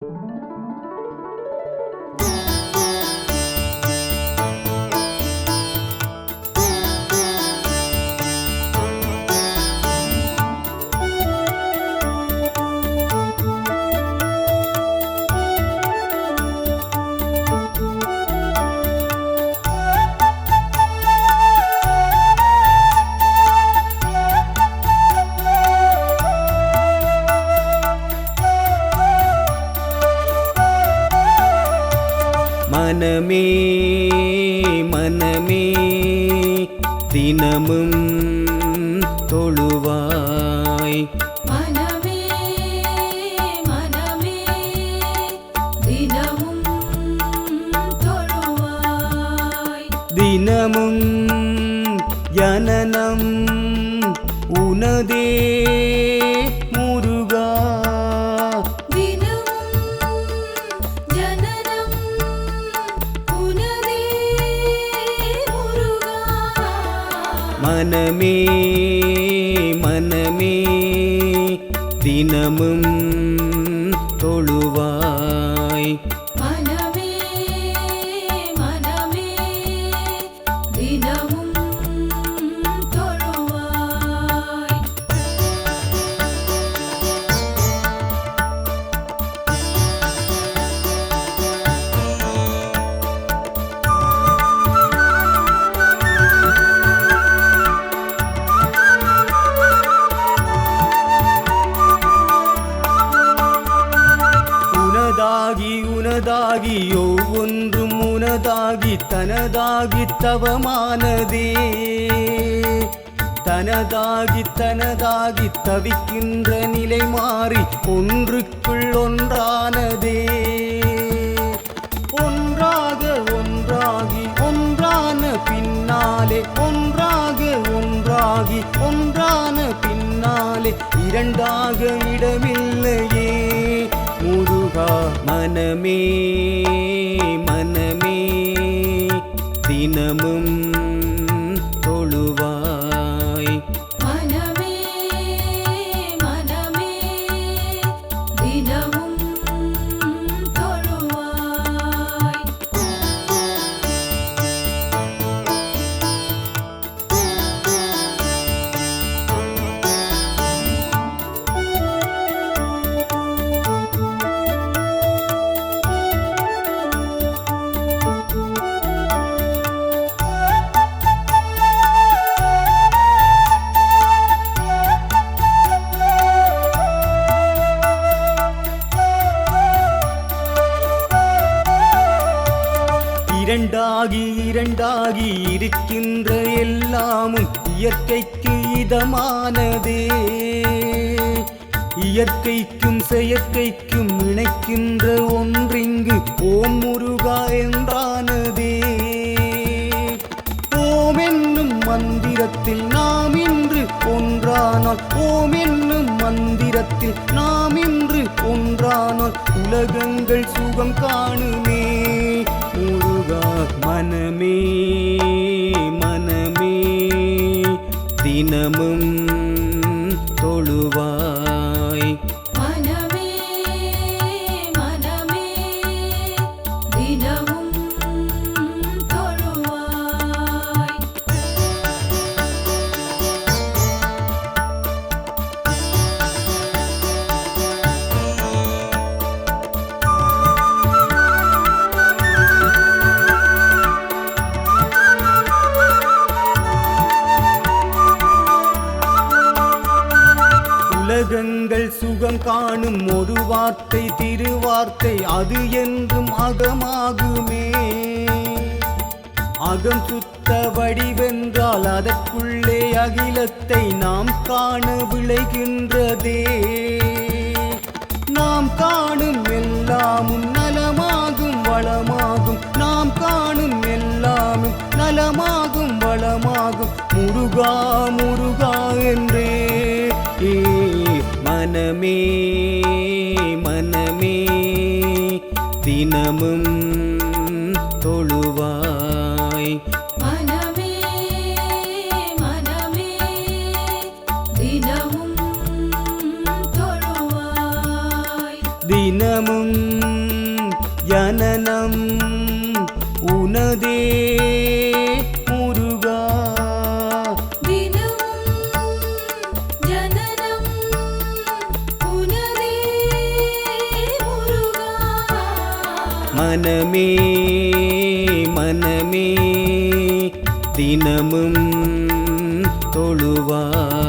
「なにそれ? தினமும் தொழுவாய். மனமே மனமே தினமும் உனதாகி தனதாகி தவமானதே. தனதாகி தனதாகி தவிக்கின்ற நிலை மாறி ஒன்றுக்குள் ஒன்றானதே. ஒன்றாக ஒன்றாகி ஒன்றான பின்னாலே ஒன்றாக ஒன்றாகி ஒன்றான பின்னாலே இரண்டாக இடமில்லையே. முருகா மனமே. தினமும் இயற்கைக்கு இயற்கைக்கும் செயற்கைக்கும் இணைக்கின்ற ஒன்றிங்கு ஓம் முருகா என்றானதே. ஓம் என்னும் மந்திரத்தில் நாம் இன்று ஒன்றானால் ஓம் என்னும் மந்திரத்தில் நாம் இன்று ஒன்றானால் உலகங்கள் சுகம் காணுமே. முருகா மனமே தினமும் தொழுவார் உலகங்கள் சுகம் காணும் ஒரு வார்த்தை திருவார்த்தை அது என்றும் அகமாகுமே. அகம் சுத்த வடிவென்றால் அதற்குள்ளே அகிலத்தை நாம் காண விளைகின்றதே. நாம் காணும் எல்லாமும் நலமாகும் வளமாகும். நாம் காணும் எல்லாமும் நலமாகும் வளமாகும். முருகா முருகா என்றே. ஏ மனமே மனமே தினமும் தொழுவாய். மனமே மனமே தினமும் தினமும் ஜனனம் மனமே மனமே தினமும் தொழுவார்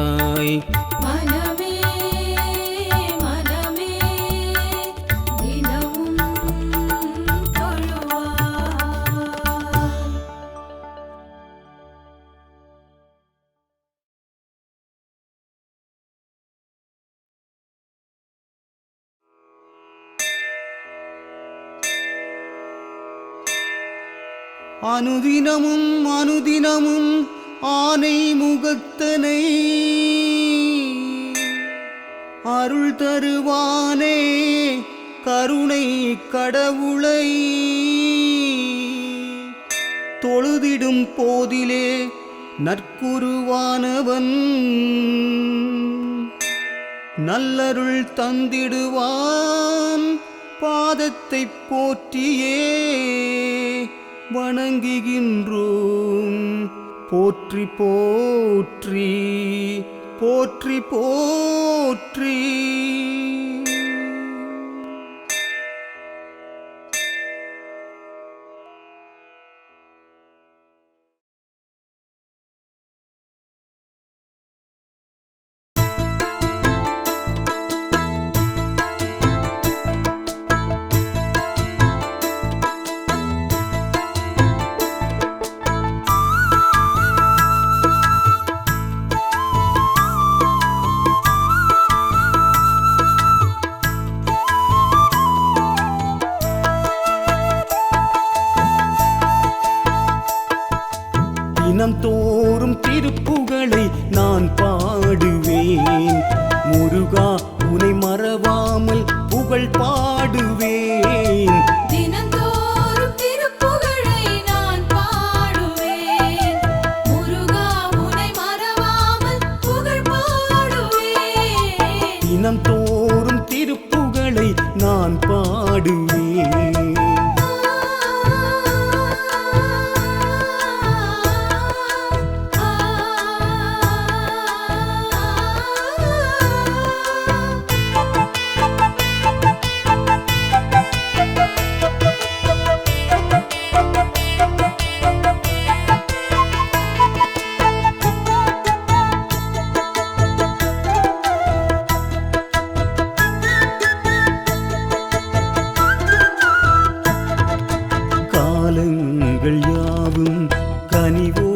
அனுதினமும் அனுதினமும் ஆனை முகத்தனை. அருள் தருவானே கருணை கடவுளை. தொழுதிடும் போதிலே நற்குருவானவன். நல்லருள் தந்திடுவான் பாதத்தை போற்றியே. வணங்குகின்றோம். போற்றி போற்றி போற்றி போற்றி. தினம் தோறும் கனிவோ